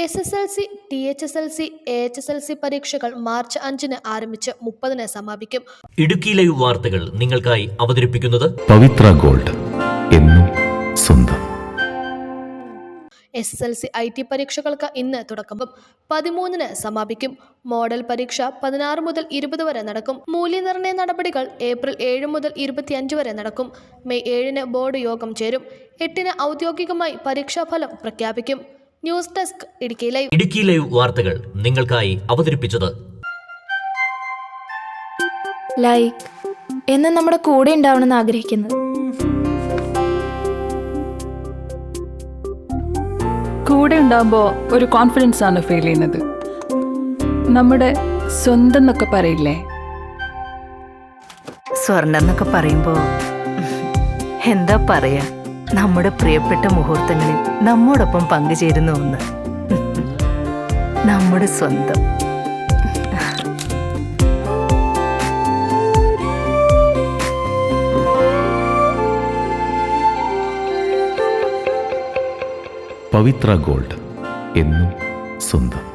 S S L C T H S L C A H S L C പരീക്ഷകൾ March അഞ്ചിന് ആരംഭിച്ച് മുപ്പതിന് സമാപിക്കും. ഇടുക്കി ലൈവ് വാർത്തകൾ നിങ്ങൾക്കായി അവതരിപ്പിക്കുന്നത് പവിത്ര ഗോൾഡ് എന്നും സ്വന്തം. S S L C I T പരീക്ഷകൾക്ക് ഇന്ന് തുടക്കം. പതിമൂന്നിന് സമാപിക്കും. മോഡൽ പരീക്ഷ പതിനാറ് മുതൽ ഇരുപത് വരെ നടക്കും. മൂല്യനിർണയ നടപടികൾ ഏപ്രിൽ ഏഴ് മുതൽ ഇരുപത്തിയഞ്ച് വരെ നടക്കും. മെയ് ഏഴിന് ബോർഡ് യോഗം ചേരും. എട്ടിന് ഔദ്യോഗികമായി പരീക്ഷാഫലം പ്രഖ്യാപിക്കും. News desk Idukki live. Idukki live വാർത്തകൾ നിങ്ങൾക്കായി അവതരിപ്പിച്ചത് ലൈക്ക് എന്ന് നമ്മുടെ കൂടെ ഉണ്ടാവണമെന്ന് ആഗ്രഹിക്കുന്നു കൂടെ ഉണ്ടാകുമ്പോൾ ഒരു കോൺഫിഡൻസ് ആണ് ഫീൽ ചെയ്യുന്നത്. നമ്മുടെ സ്വന്തം എന്നൊക്കെ പറയില്ലേ? സ്വർണം എന്നൊക്കെ പറയുമ്പോൾ എന്താ പറയാ? നമ്മുടെ പ്രിയപ്പെട്ട മുഹൂർത്തങ്ങളിൽ നമ്മോടൊപ്പം പങ്കുചേരുന്ന ഒന്ന്. നമ്മുടെ സ്വന്തം. പവിത്ര ഗോൾഡ് എന്നും സ്വന്തം.